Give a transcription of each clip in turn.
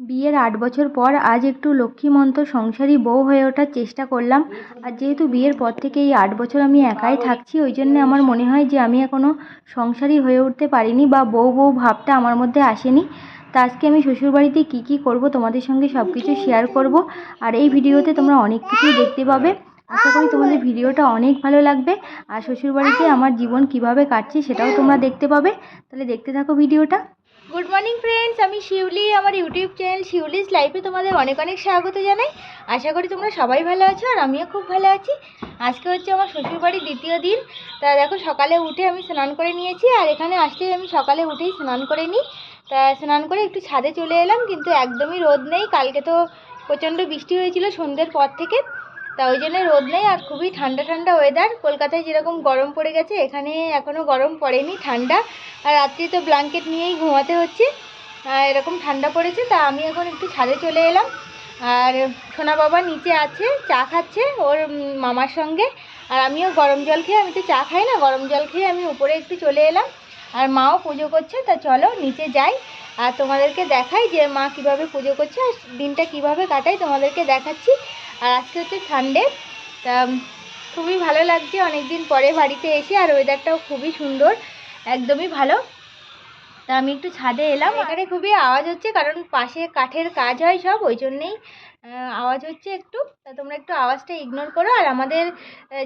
বিয়ের আট বছর পর আজ একটু লক্ষ্মীমন্ত সংসারী বউ হয়ে ওঠার চেষ্টা করলাম। আর যেহেতু বিয়ের পর থেকে এই আট বছর আমি একাই থাকছি, ওই জন্যে আমার মনে হয় যে আমি এখনও সংসারী হয়ে উঠতে পারিনি বা বউ বউ ভাবটা আমার মধ্যে আসেনি। তা আজকে আমি শ্বশুরবাড়িতে কী কী করব তোমাদের সঙ্গে সব কিছু শেয়ার করব। আর এই ভিডিওতে তোমরা অনেক কিছুই দেখতে পাবে। আশা করি তোমাদের ভিডিওটা অনেক ভালো লাগবে। আর শ্বশুরবাড়িতে আমার জীবন কীভাবে কাটছে সেটাও তোমরা দেখতে পাবে। তাহলে দেখতে থাকো ভিডিওটা। গুড মর্নিং ফ্রেন্ডস আমি শিউলি, আমার ইউটিউব চ্যানেল শিউলিস লাইফে তোমাদের অনেক অনেক স্বাগত জানাই। আশা করি তোমরা সবাই ভালো আছো আর আমিও খুব ভালো আছি। আজকে হচ্ছে আমার শ্বশুরবাড়ির দ্বিতীয় দিন। তা দেখো, সকালে উঠে আমি স্নান করে নিয়েছি আর এখানে আসলেই আমি সকালে উঠেই স্নান করে নিই। তা স্নান করে একটু ছাদে চলে এলাম, কিন্তু একদমই রোদ নেই। কালকে তো প্রচণ্ড বৃষ্টি হয়েছিল সন্ধ্যের পর থেকে। তা ওই জন্য রোদ নেই আর খুবই ঠান্ডা ঠান্ডা ওয়েদার কলকাতায় যেরকম গরম পড়ে গেছে, এখানে এখনও গরম পড়েনি, ঠান্ডা। আর রাত্রি তো ব্ল্যাঙ্কেট নিয়েই ঘুমাতে হচ্ছে। এরকম ঠান্ডা পড়েছে, তা আমি এখন একটু ছাদে চলে এলাম। আর সোনা বাবা নিচে আছে, চা খাচ্ছে ওর মামার সঙ্গে। আর আমিও গরম জল খেয়ে, আমি তো চা খাই না, গরম জল খেয়ে আমি উপরে একটু চলে এলাম। আর মাও পুজো করছে, তা চলো নিচে যাই। আর তোমাদেরকে দেখাই যে মা কীভাবে পুজো করছে, আর দিনটা কীভাবে কাটাই তোমাদেরকে দেখাচ্ছি। আর আজকে হচ্ছে সানডে তা খুবই ভালো লাগছে। অনেক দিন পরে বাড়িতে এসে আর ওয়েদারটাও খুবই সুন্দর একদমই ভালো। তা আমি একটু ছাদে এলাম। এখানে খুবই আওয়াজ হচ্ছে কারণ পাশে কাঠের কাজ হয় সব ওই জন্যেই আওয়াজ হচ্ছে একটু। তা তোমরা একটু আওয়াজটা ইগনোর করো। আর আমাদের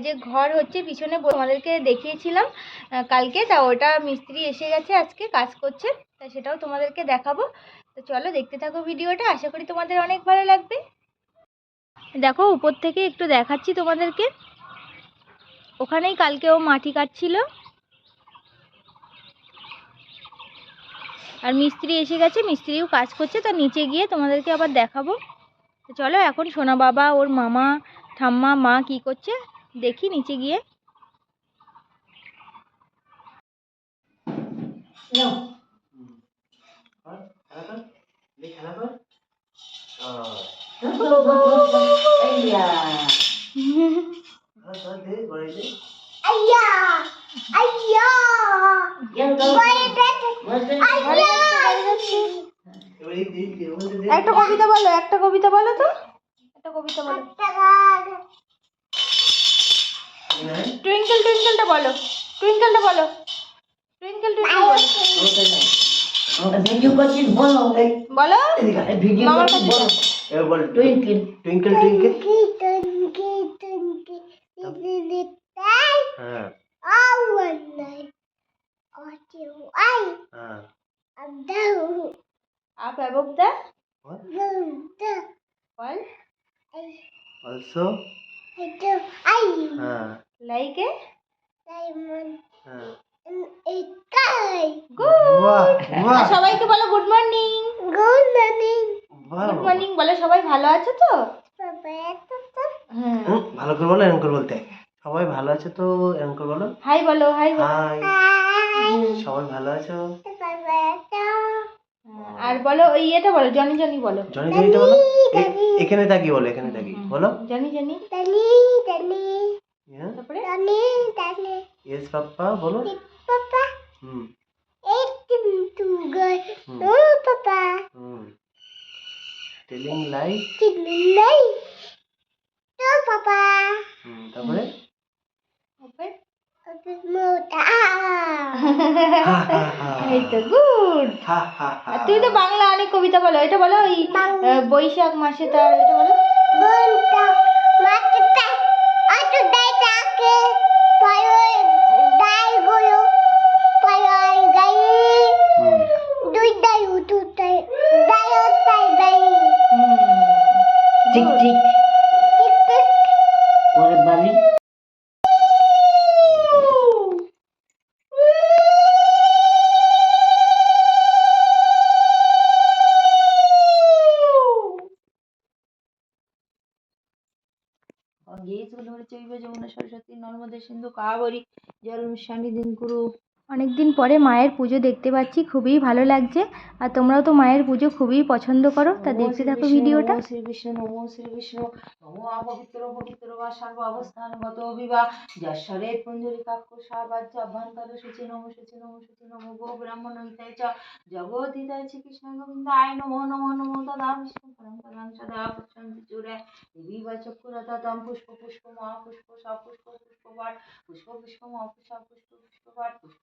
যে ঘর হচ্ছে পিছনে তোমাদেরকে দেখিয়েছিলাম কালকে। তা ওটা মিস্ত্রি এসে গেছে আজকে কাজ করছে। তা সেটাও তোমাদেরকে দেখাবো। তো চলো দেখতে থাকো ভিডিওটা। আশা করি তোমাদের অনেক ভালো লাগবে। দেখো উপর থেকে একটু দেখাচ্ছি তোমাদেরকে। ওখানেই কালকে ও মাটি কাটছিল। আর মিস্ত্রি এসে গেছে মিস্ত্রিও কাজ করছে তা নিচে গিয়ে তোমাদেরকে আবার দেখাবো। তো চলো এখন সোনা বাবা ওর মামা ঠাম্মা মা কি করছে দেখি নিচে গিয়ে। একটা কবিতা বলো একটা কবিতা বলো তো। একটা কবিতা বলো। টুইঙ্কেল টুইঙ্কেলটা বলো টুইঙ্কেলটা বলো টুইঙ্কেল টুইঙ্কেল বলো। বলো বলো? মামার কাছে বলো। এবার বল টুইঙ্কেল টুইঙ্কেল টুইঙ্কেল হ্যাঁ হ্যাঁ আপ অ্যাবভ দ্য What? বল অলসো হ্যাঁ লাইক এ হ্যাঁ গুড বাহ বাহ সবাইকে বলো গুড মর্নিং বাহ গুড মর্নিং বলো সবাই ভালো আছো তো? হ্যাঁ। ভালো করে বলো এরকম করে বলতে। সবাই ভালো আছে তো এরকম করে বলো? হাই বলো হাই বলো। হাই। সবাই ভালো আছো? আর বলো ওই ইয়েটা বলো জনি জনি বলো। জনি জনিটা বলো? এখানে তাকি বলো এখানে তাকি বলো। Johnny Johnny. হ্যাঁ তারপরে? ইয়েস পাপ্পা বলো। Hmm. Hmm telling like hmm. তারপরে তারপরে হা হা হা এই তো গুড হা হা হা আর তুমি তো বাংলা অনেক কবিতা বলো এটা বলো ওই বৈশাখ মাসে তার এটা বলো। গিয়েছিল চৈব যমুনা সরস্বতী নর্মদে সিন্ধু কাবেরী জল দিন কুরু অনেক দিন পরে মায়ের পুজো দেখতে পাচ্ছি খুবই ভালো লাগছে। আর তোমরাও তো মায়ের পুজো খুবই পছন্দ করো। তা দেখতে থাকো ভিডিওটা। শ্রী বিষ্ণু নমো শ্রী বিষ্ণু। নমো অপবিত্র পবিত্র বা গত বিবাহ যশ্বরে পুঞ্জরি কাক্ষ সাবাজ্য অভ্যন্তর সূচি নমো সূচি নমো সূচি নমো গো ব্রাহ্মণ হিতায় চ। জগৎ হিতায় শ্রী কৃষ্ণ গোবিন্দায় নমো নমো নমো। তদা বিষ্ণু পরম পরম সদা পশ্যন্তি চূড়ায়। দেবী বা চক্ষুরতা তম পুষ্প পুষ্প মহাপুষ্প সপুষ্প পুষ্পপাঠ পুষ্প পুষ্প মহাপুষ্প পুষ্প পুষ্পপাঠ পুষ্প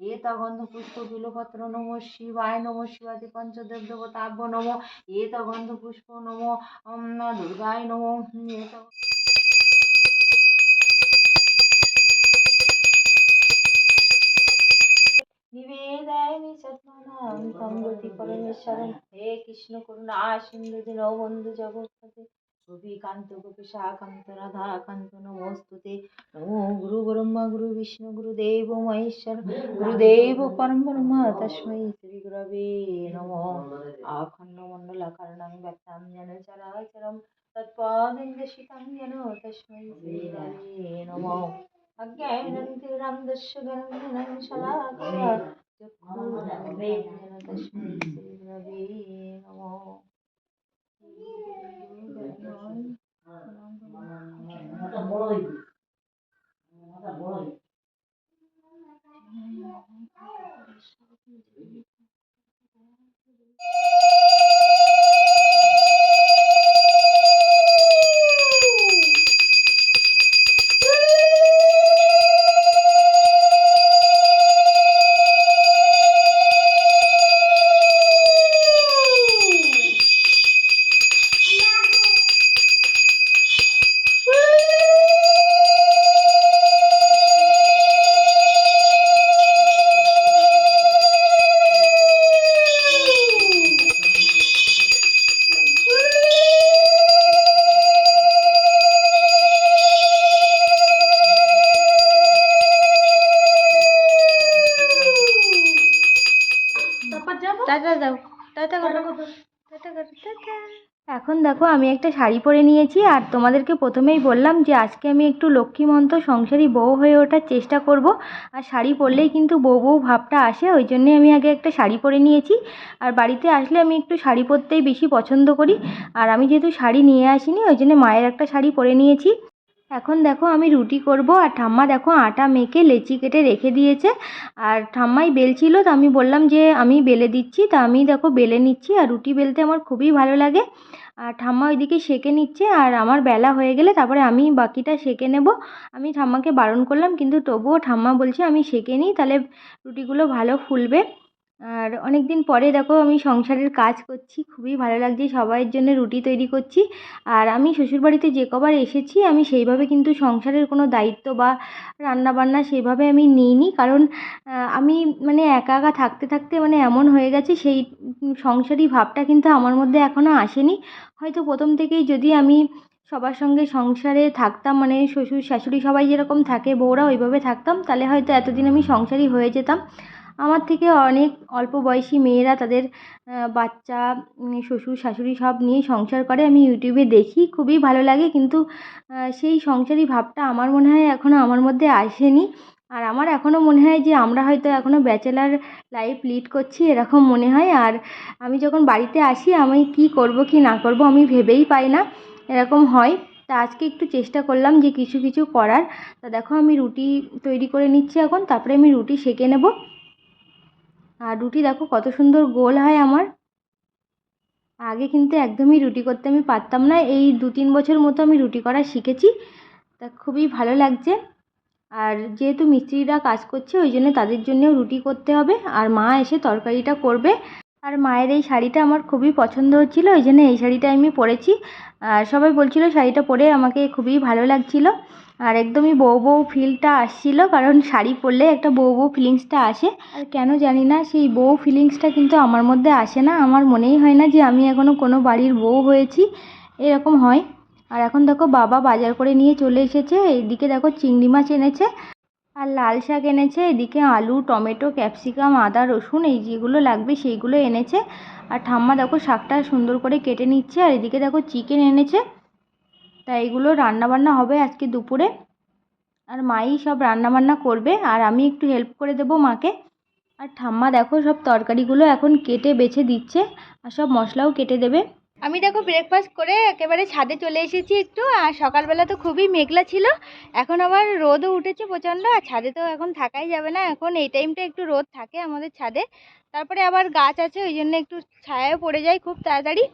এ তগন্ধ পুষ্প বিলপত্র নম শিবায় নম শিবাদি পঞ্চদেব দেবতাভ্য নম এ তগন্ধ পুষ্প নম দুর্গায় নম এ তগ- নিবেদামি সৎমানাম তম গতি পরমেশ্বরম হে কৃষ্ণ করুণা সিন্ধু দিন বন্ধু জগৎপতে गोपीकान्त गोपिशाकान्त राधाकान्त नमोऽस्तुते नमो गुरुब्रह्म गुरुविष्णु गुरुदेवो महेश्वर गुरुदेव परब्रह्म तस्मै श्रीगुरवे नमः आखण्डमण्डलाकर्णं व्यक्तां येन चराचरं तत्पादिन्दशितं येन तस्मै श्रीगुरवे नमः अज्ञानन्तिरान्दस्य गणं शलाकया तस्मै श्रीगुरवे नमः মাথা বড় হইবে মাথা বড় হইবে টাটা দাও টাটা করো টাটা করো টাটা এখন দেখো, আমি একটা শাড়ি পরে নিয়েছি আর তোমাদেরকে প্রথমেই বললাম যে আজকে আমি একটু লক্ষ্মীমন্ত সংসারী বউ হয়ে ওঠার চেষ্টা করব। আর শাড়ি পরলেই কিন্তু বউ বউ ভাবটা আসে, ওই জন্যে আমি আগে একটা শাড়ি পরে নিয়েছি। আর বাড়িতে আসলে আমি একটু শাড়ি পরতেই বেশি পছন্দ করি। আর আমি যেহেতু শাড়ি নিয়ে আসিনি, ওই জন্য মায়ের একটা শাড়ি পরে নিয়েছি। এখন দেখো আমি রুটি করব আর ঠাম্মা দেখো আটা মেখে লেচি কেটে রেখে দিয়েছে। আর ঠাম্মাই বেলছিল তো আমি বললাম যে আমি বেলে দিচ্ছি, তা আমি দেখো বেলে নিচ্ছি আর রুটি বেলতে আমার খুবই ভালো লাগে। আর ঠাম্মা ওইদিকে সেঁকে নিচ্ছে আর আমার বেলা হয়ে গেলে তারপরে আমি বাকিটা সেঁকে নেব। আমি ঠাম্মাকে বারণ করলাম কিন্তু তবুও ঠাম্মা বলছে আমি সেঁকে নিই, তাহলে রুটিগুলো ভালো ফুলবে। আর অনেক দিন পরে দেখো আমি সংসারের কাজ করছি, খুবই ভালো লাগছে, সবাইয়ের জন্য রুটি তৈরি করছি। আর আমি শ্বশুরবাড়িতে যে কবার এসেছি, আমি সেইভাবে কিন্তু সংসারের কোনো দায়িত্ব বা রান্নাবান্না সেইভাবে আমি নিইনি। কারণ আমি মানে একা একা থাকতে থাকতে মানে এমন হয়ে গেছে, সেই সংসারী ভাবটা কিন্তু আমার মধ্যে এখনও আসেনি। হয়তো প্রথম থেকেই যদি আমি সবার সঙ্গে সংসারে থাকতাম মানে শ্বশুর শাশুড়ি সবাই যেরকম থাকে বউরা ওইভাবে থাকতাম, তাহলে হয়তো এতদিন আমি সংসারী হয়ে যেতাম। আমার থেকে অনেক অল্প বয়সী মেয়েরা তাদের বাচ্চা শ্বশুর, শাশুড়ি সব নিয়ে সংসার করে। আমি ইউটিউবে দেখি, খুবই ভালো লাগে। কিন্তু সেই সংসারী ভাবটা আমার মনে হয় এখনও আমার মধ্যে আসেনি। আর আমার এখনও মনে হয় যে, আমরা হয়তো এখনও ব্যাচেলার লাইফ লিড করছি এরকম মনে হয়। আর আমি যখন বাড়িতে আসি, আমি কী করব কি না করব আমি ভেবেই পাই না, এরকম হয়। তা আজকে একটু চেষ্টা করলাম যে, কিছু কিছু করার। তা দেখো, আমি রুটি তৈরি করে নিচ্ছি এখন। তারপরে আমি রুটি সেঁকে নেব। আর রুটি দেখো কত সুন্দর গোল হয় আমার। আগে কিন্তু একদমই রুটি করতে আমি পারতাম না। এই দু তিন বছর মতো আমি রুটি করা শিখেছি। তা খুবই ভালো লাগছে। আর যেহেতু মিস্ত্রিরা কাজ করছে, ওই জন্য তাদের জন্যেও রুটি করতে হবে। আর মা এসে তরকারিটা করবে। আর মায়ের এই শাড়িটা আমার খুবই পছন্দ হচ্ছিল ওই জন্য এই শাড়িটা আমি পরেছি। আর সবাই বলছিলো শাড়িটা পরে আমাকে খুবই ভালো লাগছিল। আর একদমই বউ বউ ফিলটা আসছিল, কারণ শাড়ি পরলে একটা বউ বউ ফিলিংসটা আসে। আর কেন জানি না, সেই বউ ফিলিংসটা কিন্তু আমার মধ্যে আসে না, আমার মনেই হয় না যে আমি এখনও কোনো বাড়ির বউ হয়েছি, এরকম হয়। আর এখন দেখো বাবা বাজার করে নিয়ে চলে এসেছে, এইদিকে দেখো চিংড়ি মাছ এনেছে। আর লাল শাক এনেছে, এদিকে আলু, টমেটো, ক্যাপসিকাম, আদা, রসুন, এই যেগুলো লাগবে সেইগুলো এনেছে। আর ঠাম্মা দেখো শাকটা সুন্দর করে কেটে নিচ্ছে, আর এদিকে দেখো চিকেন এনেছে। তা এগুলো রান্নাবান্না হবে আজকে দুপুরে। আর মাই সব রান্নাবান্না করবে, আর আমি একটু হেল্প করে দেবো মাকে। আর ঠাম্মা দেখো সব তরকারিগুলো এখন কেটে বেছে দিচ্ছে, আর সব মশলাও কেটে দেবে। আমি দেখো ব্রেকফাস্ট করে একেবারে ছাদে চলে এসেছি একটু, আর সকালবেলা তো খুবই মেঘলা ছিল। এখন আবার রোদও উঠেছে প্রচণ্ড, আর ছাদে তো এখন থাকাই যাবে না। এখন এই টাইমটা একটু রোদ থাকে আমাদের ছাদে। তারপরে আবার গাছ আছে, ওই জন্য একটু ছায়াও পড়ে যায় খুব তাড়াতাড়ি।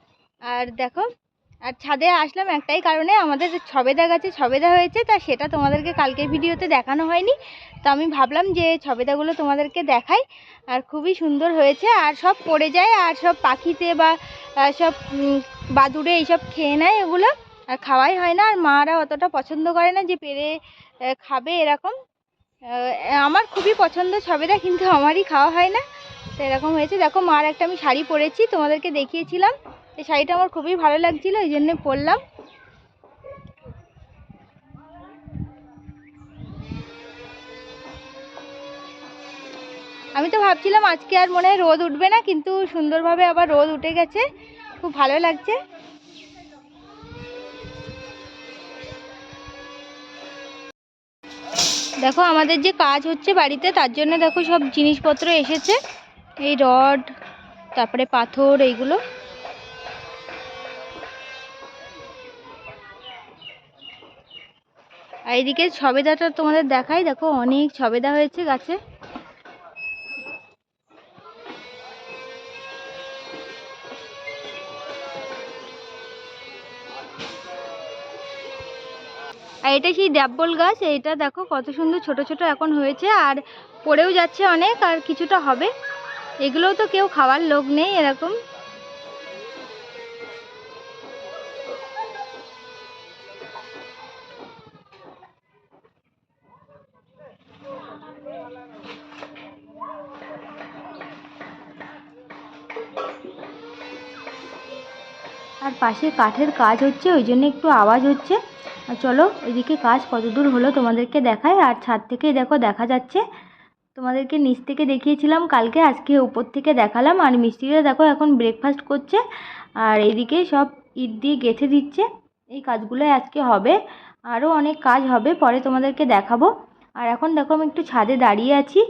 আর দেখো আর ছাদে আসলাম একটাই কারণে আমাদের ছবেদা গাছে ছবেদা হয়েছে, তা সেটা তোমাদেরকে কালকের ভিডিওতে দেখানো হয়নি। তো আমি ভাবলাম যে ছবেদাগুলো তোমাদেরকে দেখাই। আর খুবই সুন্দর হয়েছে, আর সব পড়ে যায়, আর সব পাখিতে বা সব বাদুড়ে এইসব খেয়ে নেয় এগুলো। আর খাওয়াই হয় না, আর মারা অতটা পছন্দ করে না যে পেরে খাবে এরকম। আমার খুবই পছন্দ ছবেদা, কিন্তু আমারই খাওয়া হয় না। তো এরকম হয়েছে। দেখো, মার একটা আমি শাড়ি পরেছি, তোমাদেরকে দেখিয়েছিলাম। এই শাড়িটা আমার খুবই ভালো লাগছিল, এই জন্যে পরলাম। আমি তো ভাবছিলাম আজকে আর মনে হয় রোদ উঠবে না, কিন্তু সুন্দরভাবে আবার রোদ উঠে গেছে, খুব ভালো লাগছে। দেখো আমাদের যে কাজ হচ্ছে বাড়িতে, তার জন্য দেখো সব জিনিসপত্র এসেছে, এই রড, তারপরে পাথর, এইগুলো। এইদিকে ছবেদাটা তোমাদের দেখাই, দেখো অনেক ছবেদা হয়েছে গাছে। আর এটা সেই ডাব্বল গাছ, এইটা দেখো কত সুন্দর ছোট ছোট এখন হয়েছে, আর পড়েও যাচ্ছে অনেক, আর কিছুটা হবে। এগুলোও তো কেউ খাওয়ার লোক নেই এরকম। আর পাশে কাঠের কাজ হচ্ছে, ওই জন্য একটু আওয়াজ হচ্ছে। আর চলো, এদিকে কাজ কতদূর হলো তোমাদেরকে দেখায় আর ছাদ থেকে দেখো, দেখা যাচ্ছে। তোমাদেরকে নিচ থেকে দেখিয়েছিলাম কালকে, আজকে উপর থেকে দেখালাম। আর মিস্ত্রিরা দেখো এখন ব্রেকফাস্ট করছে। আর এদিকে সব ইট দিয়ে গেঁথে দিচ্ছে। এই কাজগুলো আজকে হবে। আরও অনেক কাজ হবে, পরে তোমাদেরকে দেখাবো। আর এখন দেখো, আমি একটু ছাদে দাঁড়িয়ে আছি।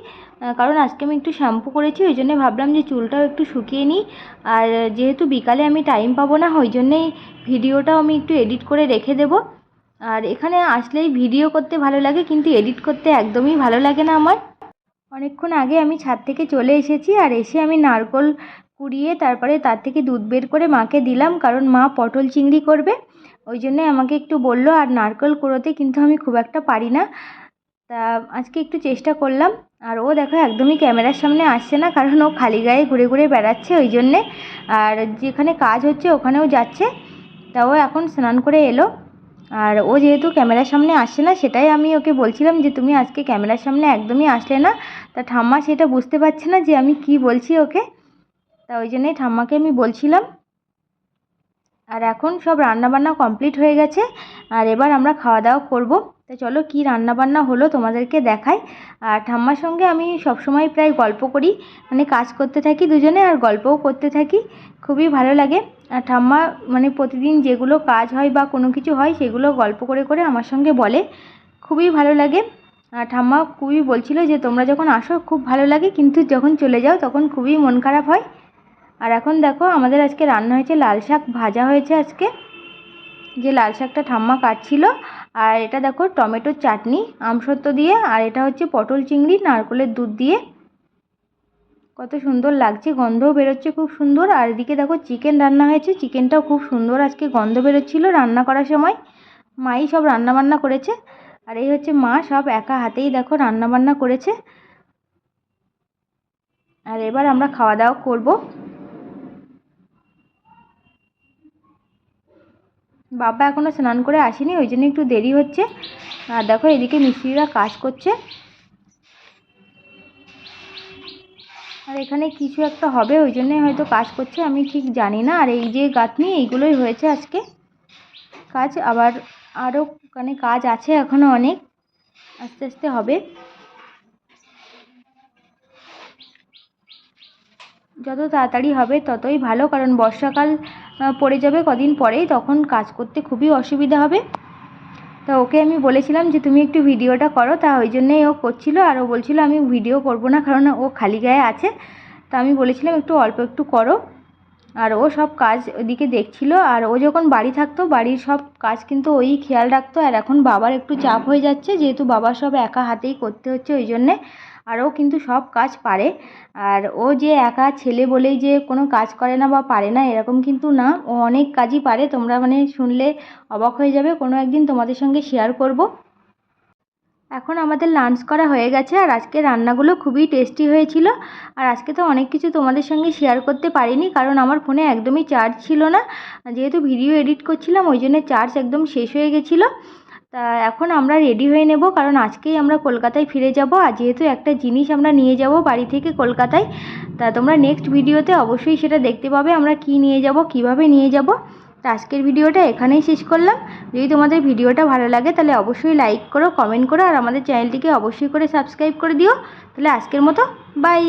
কারণ আজকে আমি একটু শ্যাম্পু করেছি, ওই জন্য ভাবলাম যে চুলটাও একটু শুকিয়ে নিই। আর যেহেতু বিকালে আমি টাইম পাবো না, ওই জন্যেই ভিডিওটাও আমি একটু এডিট করে রেখে দেবো। আর এখানে আসলেই ভিডিও করতে ভালো লাগে, কিন্তু এডিট করতে একদমই ভালো লাগে না আমার। অনেকক্ষণ আগে আমি ছাদ থেকে চলে এসেছি, আর এসে আমি নারকোল কুড়িয়ে তারপরে তার থেকে দুধ বের করে মাকে দিলাম, কারণ মা পটল চিংড়ি করবে। ওই জন্যে আমাকে একটু বলল, আর নারকেল কুড়োতে কিন্তু আমি খুব একটা পারি না। তা আজকে একটু চেষ্টা করলাম, আর ও দেখো একদমই ক্যামেরার সামনে আসছে না, কারণ ও খালি গায়ে ঘুরে ঘুরে বেড়াচ্ছে ওই জন্যে। আর যেখানে কাজ হচ্ছে ওখানেও যাচ্ছে, তা ও এখন স্নান করে এলো। আর ও যেহেতু ক্যামেরার সামনে আসছে না, সেটাই আমি ওকে বলছিলাম যে তুমি আজকে ক্যামেরার সামনে একদমই আসলে না। তা ঠাম্মা সেটা বুঝতে পারছে না যে আমি কি বলছি ওকে। তা ওই জন্যই ঠাম্মাকে আমি বলছিলাম। আর এখন সব রান্নাবান্না কমপ্লিট হয়ে গেছে, আর এবার আমরা খাওয়া দাওয়া করব। তা চলো কী রান্নাবান্না হলো তোমাদেরকে দেখাই। আর ঠাম্মার সঙ্গে আমি সবসময় প্রায় গল্প করি। মানে কাজ করতে থাকি দুজনে আর গল্পও করতে থাকি। খুবই ভালো লাগে। আর ঠাম্মা মানে প্রতিদিন যেগুলো কাজ হয় বা কোনো কিছু হয় সেগুলো গল্প করে করে আমার সঙ্গে বলে। খুবই ভালো লাগে। আর ঠাম্মা খুবই বলছিল যে, তোমরা যখন আসো খুব ভালো লাগে, কিন্তু যখন চলে যাও তখন খুবই মন খারাপ হয়। আর এখন দেখো আমাদের আজকে রান্না হয়েছে লাল শাক, ভাজা হয়েছে আজকে। যে লাল শাকটা ঠাম্মা কাটছিল আর এটা দেখো টমেটোর চাটনি আমসত্ত্ব দিয়ে, আর এটা হচ্ছে পটল চিংড়ি, নারকেলের দুধ দিয়ে। কত সুন্দর লাগছে, গন্ধও বেরোচ্ছে খুব সুন্দর। আর এদিকে দেখো চিকেন রান্না হয়েছে, চিকেনটাও খুব সুন্দর আজকে গন্ধ বেরোচ্ছিলো রান্না করার সময়। মাই সব রান্না বান্না করেছে, আর এই হচ্ছে মা সব একা হাতেই দেখো রান্না বান্না করেছে। আর এবার আমরা খাওয়া দাওয়া করব। বাবা এখনও স্নান করে আসেনি, ওই জন্য একটু দেরি হচ্ছে। আর দেখো এদিকে মিস্ত্রিরা কাজ করছে। আর এখানে কিছু একটা হবে, ওই জন্যে হয়তো কাজ করছে, আমি ঠিক জানি না। আর এই যে গাঁথনি, এইগুলোই হয়েছে আজকে। কাজ আবার আরও মানে কাজ আছে এখনও অনেক। আস্তে আস্তে হবে। যত তাড়াতাড়ি হবে ততই ভালো, কারণ বর্ষাকাল পড়ে যাবে কদিন পরেই, তখন কাজ করতে খুবই অসুবিধা হবে। তা ওকে আমি বলেছিলাম যে, তুমি একটু ভিডিওটা করো। তা ওই জন্যেই ও করছিল আর ও বলছিল, আমি ভিডিও করব না, কারণ ও খালি গায়ে আছে। তা আমি বলেছিলাম, একটু অল্প একটু করো। আর ও সব কাজ ওদিকে দেখছিল। আর ও যখন বাড়ি থাকতো, বাড়ির সব কাজ কিন্তু ওই খেয়াল রাখতো। আর এখন বাবার একটু চাপ হয়ে যাচ্ছে, যেহেতু বাবা সব একা হাতেই করতে হচ্ছে, ওই জন্যে আর ও কিন্তু সব কাজ পারে। আর ও যে একা ছেলে বলেই যে কোনো কাজ করে না বা পারে না, এরকম কিন্তু না। ও অনেক কাজই পারে। তোমরা মানে শুনলে অবাক হয়ে যাবে। কোনো একদিন তোমাদের সঙ্গে শেয়ার করব। এখন আমাদের লাঞ্চ করা হয়ে গেছে আর আজকে রান্নাগুলো খুবই টেস্টি হয়েছিল। আর আজকে তো অনেক কিছু তোমাদের সঙ্গে শেয়ার করতে পারিনি, কারণ আমার ফোনে একদমই চার্জ ছিল না। যেহেতু ভিডিও এডিট করছিলাম, ওই জন্য চার্জ একদম শেষ হয়ে গেছিল। তা এখন আমরা রেডি হয়ে নেব, কারণ আজকেই আমরা কলকাতায় ফিরে যাব। আর যেহেতু একটা জিনিস আমরা নিয়ে যাব বাড়ি থেকে কলকাতায়, তা তোমরা নেক্সট ভিডিওতে অবশ্যই সেটা দেখতে পাবে আমরা কি নিয়ে যাব, কীভাবে নিয়ে যাব। তা আজকের ভিডিওটা এখানেই শেষ করলাম। যদি তোমাদের ভিডিওটা ভালো লাগে তাহলে অবশ্যই লাইক করো কমেন্ট করো, আর আমাদের চ্যানেলটিকে অবশ্যই করে সাবস্ক্রাইব করে দিও। তাহলে আজকের মতো বাই